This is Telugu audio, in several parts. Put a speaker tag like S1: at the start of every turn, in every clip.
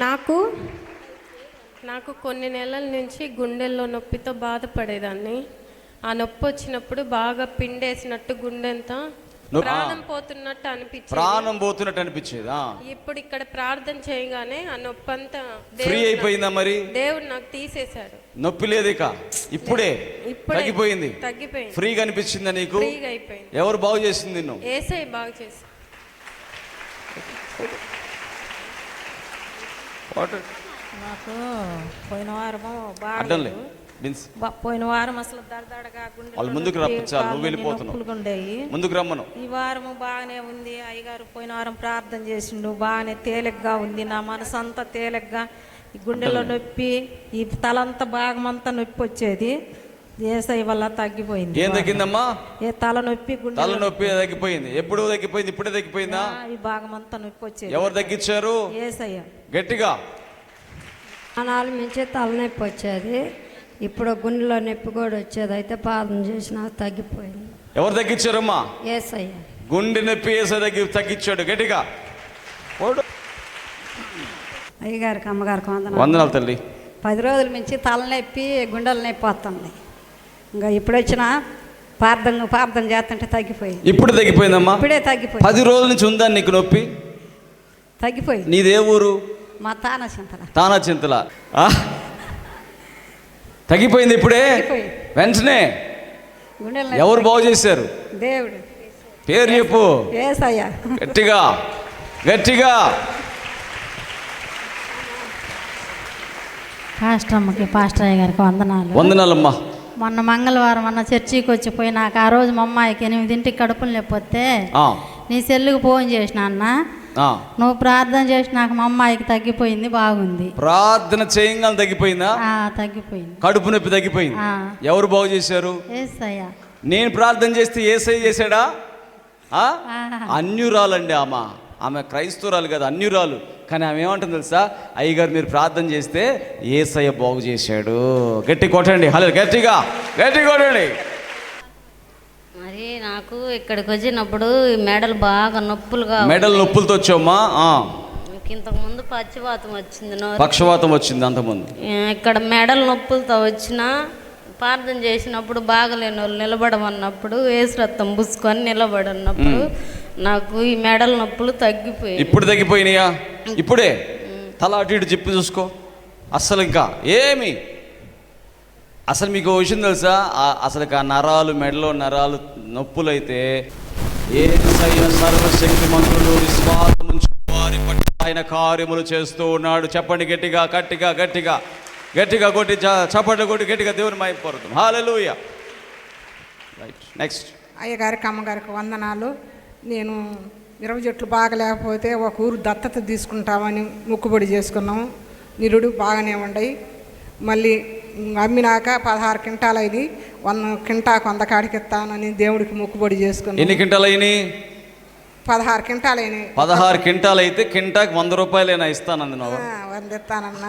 S1: నాకు నాకు కొన్ని నెలల నుంచి గుండెల్లో నొప్పితో బాధపడేదాన్ని. ఆ నొప్పి వచ్చినప్పుడు బాగా పిండేసినట్టు గుండెంతా ప్రాణం పోతున్నట్టు అనిపించింది.
S2: ప్రాణం పోతున్నట్టు అనిపించేది.
S1: ఇప్పుడు ఇక్కడ ప్రార్థన చేయగానే ఆ నొప్పి అంతా
S2: ఫ్రీ అయిపోయిందా మరి?
S1: దేవుడు నాకు తీసేశాడు.
S2: నొప్పి లేదు ఇక. ఇప్పుడే.
S1: ఇప్పుడే.
S2: తగ్గిపోయింది.
S1: తగ్గిపోయింది.
S2: ఫ్రీగా అనిపించిందా నీకు?
S1: ఫ్రీగా అయిపోయింది.
S2: ఎవరు బాగు చేసింది నిన్ను?
S1: ఏసై బాగా చేసి
S2: వాటర్
S3: నాకు పోయిన వారము
S2: అడ్డంలే
S3: బాగా
S2: బిన్స్
S3: పోయిన వారం అసలు దడదడగా గుండెలో
S2: వాళ్ళు ముందుకు రప్పించాలి, నువ్వు వెళ్ళిపోతున్నావు. ముందుకు రమ్మను.
S3: ఈ వారము బాగానే ఉంది. అయ్యగారు పోయిన వారం ప్రార్థన చేసిండు. బాగానే తేలిగ్గా ఉంది. నా మనసు అంతా తేలిగ్గా. ఈ గుండెలో నొప్పి ఈ తలంతా భాగమంతా నొప్పి వచ్చేది. ఏసై వల్ల తగ్గిపోయింది.
S2: ఏం తగ్గిందమ్మా?
S3: ఏ తల నొప్పి గుండె
S2: తల నొప్పి. తగ్గిపోయింది. ఎప్పుడు తగ్గిపోయింది ఇప్పుడే తగ్గిపోయిందా?
S3: ఈ భాగమంతా నొప్పి వచ్చేది.
S2: ఎవరు తగ్గించారు?
S3: ఏసయ్య.
S2: గట్టిగా.
S4: ప్రాణాలు మించి తలనొప్పి వచ్చేది. ఇప్పుడు గుండెలో నొప్పి కూడా వచ్చేది. అయితే పాదం చేసిన తగ్గిపోయింది.
S2: ఎవరు తగ్గించారమ్మా?
S4: ఏసయ్య.
S2: గుండె నొప్పి వేసే తగ్గి తగ్గించాడు. గట్టిగా. ఓడు.
S4: అయ్యగారికి అమ్మగారికి వందనాలు.
S2: వందనాలు తల్లి.
S4: పది రోజుల నుంచి తలనొప్పి గుండెల నొప్పి వస్తుంది. ఇంకా ఇప్పుడు వచ్చిన ప్రార్థన ప్రార్థన చేస్తుంటే తగ్గిపోయింది
S2: ఇప్పుడు తగ్గిపోయిందమ్మా?
S4: ఇప్పుడే తగ్గిపోయింది
S2: పది రోజుల నుంచి ఉందా నీకు నొప్పి?
S4: తగ్గిపోయింది
S2: నీదే ఊరు?
S4: మా తాన చింతల.
S2: తానా చింతల? తగ్గిపోయింది ఇప్పుడే. వెంటనే. ఎవరు బాగు చేశారు?
S4: దేవుడు.
S2: పేరు చెప్పు.
S4: ఏసయ్య.
S2: గట్టిగా. గట్టిగా.
S5: పాస్టర్ అమ్మకి పాస్టర్ అయ్య గారికి వందనాలు.
S2: వందనాలమ్మా.
S5: మొన్న మంగళవారం అన్న చర్చికి వచ్చి పోయినాక ఆ రోజు మా అమ్మాయికి ఎనిమిదింటికి కడుపులు లేకపోతే
S2: ఆ,
S5: నీ సెల్లుకి ఫోన్ చేసిన అన్న. నువ్వు ప్రార్థన చేసినాక మా అమ్మాయికి తగ్గిపోయింది బాగుంది.
S2: ప్రార్థన చేయంగానే తగ్గిపోయిందా?
S5: తగ్గిపోయింది.
S2: కడుపు నొప్పి తగ్గిపోయింది. ఎవరు బాగు చేశారు? నేను ప్రార్థన చేస్తే ఏసై చేశాడా. అన్యురాలండి ఆమె. ఆమె క్రైస్తవురాలు కదా అన్యురాలు. కానీ ఆమె ఏమంటుంది తెలుసా? అయ్యగారు మీరు ప్రార్థన చేస్తే ఏసయ్య బాగు చేశాడు. గట్టి కొట్టండి. హలో గట్టిగా. గట్టి కొట్టండి.
S6: మరి నాకు ఇక్కడికి వచ్చినప్పుడు ఈ మెడలు బాగా నొప్పులుగా
S2: మెడల్ నొప్పులతో వచ్చామ్మా ఆ.
S6: నాకు ఇంతకు ముందు పచ్చివాతం వచ్చింది
S2: పక్షవాతం వచ్చింది అంతకుముందు
S6: ఇక్కడ మెడల నొప్పులతో వచ్చిన ప్రార్థన చేసినప్పుడు బాగలేని వాళ్ళు నిలబడమన్నప్పుడు వేసి రక్తం పుసుకొని నిలబడన్నప్పుడు నాకు ఈ మెడల నొప్పులు తగ్గిపోయాయి
S2: ఇప్పుడు తగ్గిపోయినాయా? ఇప్పుడే? తల అటు ఇటు చెప్పి చూసుకో. అస్సలు ఇంకా ఏమి? అసలు మీకు ఓ విషయం తెలుసా? అసలు ఆ నరాలు మెడలో నరాలు నొప్పులైతే ఏ సర్వశక్తి మంత్రులు విశ్వాసం వారి పట్ల ఆయన కార్యములు చేస్తూ ఉన్నాడు. చెప్పండి గట్టిగా గట్టిగా గట్టిగా. గట్టిగా కొట్టి చ- చప్పట్లు కొట్టి గట్టిగా దేవుని మైపోరుతాం హాలూయ రైట్ నెక్స్ట్
S7: అయ్యగారికి అమ్మగారికి వందనాలు. నేను ఇరవై చెట్లు బాగలేకపోతే ఒక ఊరు దత్తత తీసుకుంటామని మొక్కుబడి చేసుకున్నాము. నిరుడు బాగానే ఉండయి. మళ్ళీ అమ్మినాక పదహారు క్వింటాలు అయింది వంద క్వింటాకు వంద కాడికి ఇస్తానని దేవుడికి మొక్కుబడి చేసుకున్నాం
S2: ఎన్ని క్వింటాలు అయినాయి
S7: పదహారు క్వింటాలు అయినాయి
S2: పదహారు క్వింటాలు అయితే క్వింటాకి వంద రూపాయలైనా ఇస్తానంది నువ్వు.
S7: వంద ఇస్తానన్న.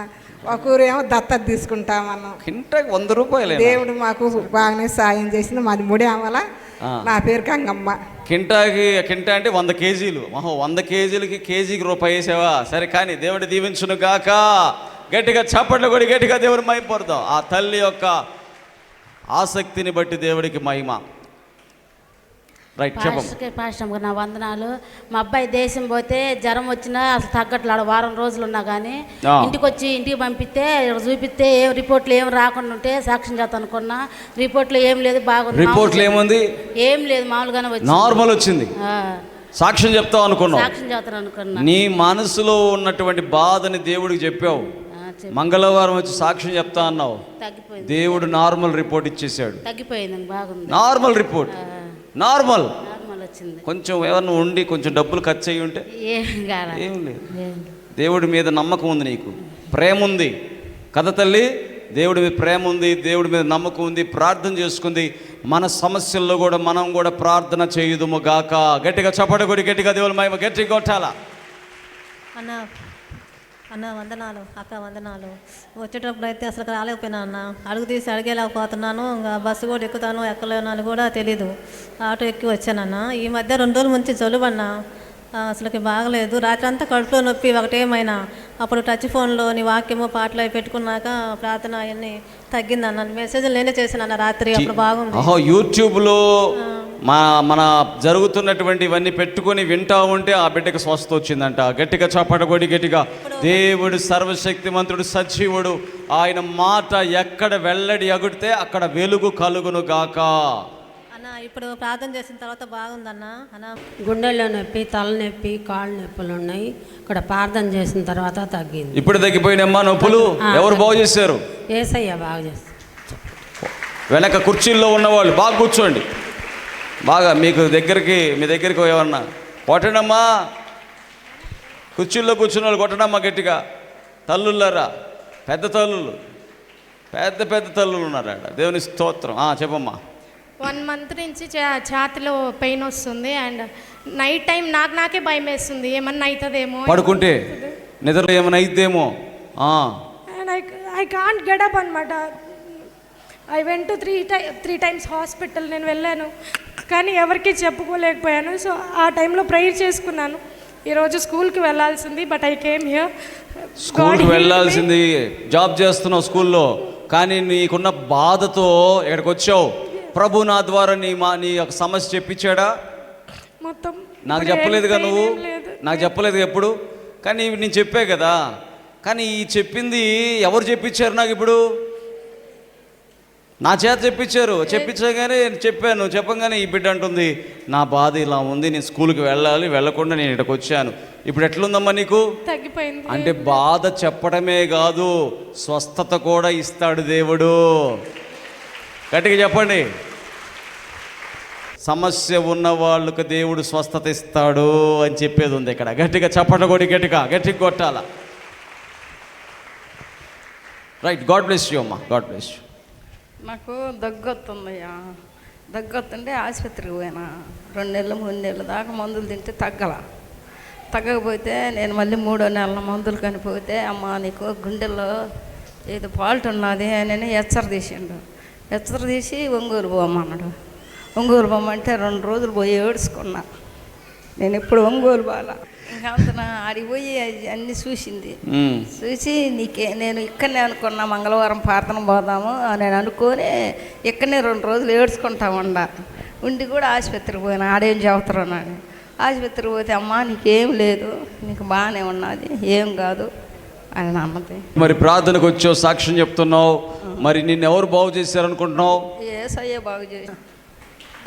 S7: ఒక ఊరు ఏమో దత్తత తీసుకుంటామన్నాం
S2: క్వింటాకి వంద రూపాయలైనా?
S7: దేవుడు మాకు బాగానే సాయం చేసింది. మాది ముడియామల
S2: ఆ.
S7: నా పేరు గంగమ్మ.
S2: కింటాకి కింటా అంటే వంద కేజీలు. మహో వంద కేజీలకి కేజీకి రూపాయి వేసావా? సరే కానీ దేవుడు దీవించును గాక. గట్టిగా చప్పట్లు కొడి గట్టిగా దేవుడు మైపోరుదాం ఆ తల్లి యొక్క ఆసక్తిని బట్టి దేవుడికి మహిమ. రైట్
S5: పాస్టర్కి నా వందనాలు. మా అబ్బాయి దేశం పోతే జ్వరం వచ్చినా అసలు తగ్గట్లు ఆడ వారం రోజులు ఉన్నా కానీ. ఇంటికి వచ్చి ఇంటికి పంపిస్తే చూపిస్తే ఏం రిపోర్ట్లు ఏం రాకుండా ఉంటే సాక్ష్యం చేద్దాం అనుకున్నా. రిపోర్ట్లు ఏం లేదు బాగుంది.
S2: రిపోర్ట్లు ఏముంది?
S5: ఏం లేదు మామూలుగానే వచ్చి
S2: నార్మల్ వచ్చింది. సాక్ష్యం చెప్తావు అనుకున్నావు.
S5: సాక్ష్యం చేస్తాను అనుకున్నా.
S2: నీ మనసులో ఉన్నటువంటి బాధని దేవుడికి చెప్పావు. మంగళవారం వచ్చి సాక్ష్యం చెప్తా అన్నావు.
S5: తగ్గిపోయింది.
S2: దేవుడు నార్మల్ రిపోర్ట్ ఇచ్చేసాడు
S5: తగ్గిపోయింది బాగుంది.
S2: Normal report normal. కొంచెం ఏమన్నా ఉండి కొంచెం డబ్బులు ఖర్చు అయ్యి ఉంటే
S5: ఏం
S2: లేదు. దేవుడి మీద నమ్మకం ఉంది నీకు. ప్రేమ ఉంది. కథ తల్లి దేవుడి మీద ప్రేమ ఉంది దేవుడి మీద నమ్మకం ఉంది ప్రార్థన చేసుకుంది. మన సమస్యల్లో కూడా మనం కూడా ప్రార్థన చేయుదుము గాక. గట్టిగా చప్పట కొడి గట్టిగా దేవుని మహిమ గట్టిగా కొట్టాలా?
S3: అన్న వందనాలు అక్క వందనాలు. వచ్చేటప్పుడు అయితే అసలు రాలేకపోయినా అన్న. అడుగు తీసి అడిగేలేకపోతున్నాను ఇంకా బస్సు కూడా ఎక్కుతాను ఎక్కలేను అని కూడా తెలీదు. ఆటో ఎక్కి వచ్చానన్న ఈ మధ్య రెండు రోజుల నుంచి జలుబన్న అసలుకి బాగలేదు. రాత్రి అంతా కడుపులో నొప్పి ఒకటేమైనా.
S8: అప్పుడు టచ్ ఫోన్లో నీ వాక్యము పాటలు అవి పెట్టుకున్నాక ప్రార్థన అవన్నీ తగ్గింది అన్న. మెసేజ్లు నేనే చేశాను అన్న రాత్రి. అప్పుడు బాగుంది.
S2: యూట్యూబ్లో మా మన జరుగుతున్నటువంటి ఇవన్నీ పెట్టుకొని వింటా ఉంటే ఆ బిడ్డకి స్వస్థత వచ్చిందంట. గట్టిగా చప్పటగొడి గట్టిగా దేవుడు సర్వశక్తిమంతుడు సజీవుడు. ఆయన మాట ఎక్కడ వెల్లడి అగుడితే అక్కడ వెలుగు కలుగును గాక.
S8: అన్న ఇప్పుడు ప్రార్థన చేసిన తర్వాత బాగుందన్న? అన్న?
S4: గుండెల్లో నొప్పి తలనొప్పి కాళ్ళు నొప్పులు ఉన్నాయి. ఇక్కడ ప్రార్థన చేసిన తర్వాత తగ్గింది.
S2: ఇప్పుడు తగ్గిపోయినమ్మా నొప్పులు? ఎవరు బాగు చేశారు?
S4: ఏసయ్య బాగా చేస్తుంది
S2: వెనక కుర్చీల్లో ఉన్నవాళ్ళు బాగా కూర్చోండి. బాగా మీకు దగ్గరికి మీ దగ్గరికి ఏమన్నా కొట్టడమ్మా కుర్చీల్లో కూర్చున్న వాళ్ళు కొట్టడమ్మా గట్టిగా. తల్లుళ్ళరా పెద్ద తల్లులు. పెద్ద పెద్ద తల్లులు ఉన్నారట. దేవుని స్తోత్రం. చెప్పమ్మా.
S9: వన్ మంత్ నుంచి ఛాతిలో పెయిన్ వస్తుంది అండ్ నైట్ టైం నాకు నాకే భయం వేస్తుంది. ఏమన్నా అవుతుందేమో
S2: పడుకుంటే నిద్రలో ఏమైనా అయిద్దేమో. ఆ,
S9: and I I can't get up అనమాట I went to three tie three times hospital నేను వెళ్ళాను. కానీ ఎవరికి చెప్పుకోలేకపోయాను. సో ఆ టైంలో ప్రేయర్ చేసుకున్నాను. ఈరోజు స్కూల్కి వెళ్ళాల్సింది బట్ ఐ కేమ్ హియర్.
S2: స్కూల్కి వెళ్ళాల్సింది జాబ్ చేస్తున్నావు స్కూల్లో కానీ నీకున్న బాధతో ఇక్కడికి వచ్చావు? ప్రభు నా ద్వారా నీ మా నీ యొక్క సమస్య చెప్పించాడా?
S9: మొత్తం
S2: నాకు చెప్పలేదుగా నువ్వు. నాకు చెప్పలేదు ఎప్పుడు? కానీ నేను చెప్పే కదా. కానీ ఈ చెప్పింది ఎవరు చెప్పించారు నాకు ఇప్పుడు? నా చేత చెప్పించారు. చెప్పించగానే నేను చెప్పాను. చెప్పగానే ఈ బిడ్డ అంటుంది నా బాధ ఇలా ఉంది నేను స్కూల్కి వెళ్ళాలి వెళ్ళకుండా నేను ఇక్కడికి వచ్చాను. ఇప్పుడు ఎట్లుందమ్మా నీకు?
S9: తగ్గిపోయింది.
S2: అంటే బాధ చెప్పడమే కాదు స్వస్థత కూడా ఇస్తాడు దేవుడు. గట్టిగా చెప్పండి. సమస్య ఉన్న వాళ్ళకు దేవుడు స్వస్థత ఇస్తాడు అని చెప్పేది ఉంది ఇక్కడ. గట్టిగా చప్పట కొడి గట్టిగా గట్టిగా కొట్టాల? రైట్ గాడ్ బ్లెస్ యూ అమ్మా. గాడ్ బ్లెస్ యూ
S6: నాకు దగ్గొస్తుందయ్యా దగ్గొస్తుంటే ఆసుపత్రికి పోయినా. రెండు నెలలు మూడు నెలల దాకా మందులు తింటే తగ్గల. తగ్గకపోతే నేను మళ్ళీ మూడో నెలల మందులు కనిపోతే అమ్మ నీకు గుండెల్లో ఏదో ఫాల్ట్ ఉన్నది అని హెచ్చర తీసిండు. హెచ్చర తీసి ఒంగోలు పోమన్నాడు. ఒంగోలు పోమంటే రెండు రోజులు పోయి ఏడ్చుకున్నా. నేను ఎప్పుడు ఒంగోలు బాల. ఇంకా అంతన? ఆడికి పోయి అన్నీ చూసింది. చూసి నీకే నేను ఇక్కడనే అనుకున్నా మంగళవారం ప్రార్థన పోదాము అని నేను అనుకొని ఇక్కడనే రెండు రోజులు ఏడ్చుకుంటా ఉండ ఉండి కూడా ఆసుపత్రికి పోయినా ఆడేం చెబుతారు అని ఆసుపత్రికి పోతే అమ్మా నీకేం లేదు నీకు బాగానే ఉన్నది ఏం కాదు అని అన్నది
S2: మరి ప్రార్థనకు వచ్చావు సాక్ష్యం చెప్తున్నావు. మరి నిన్ను ఎవరు బాగు చేశారనుకుంటున్నావు?
S6: ఏ సయ్యే బాగు చేసి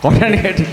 S2: కొట్టండి.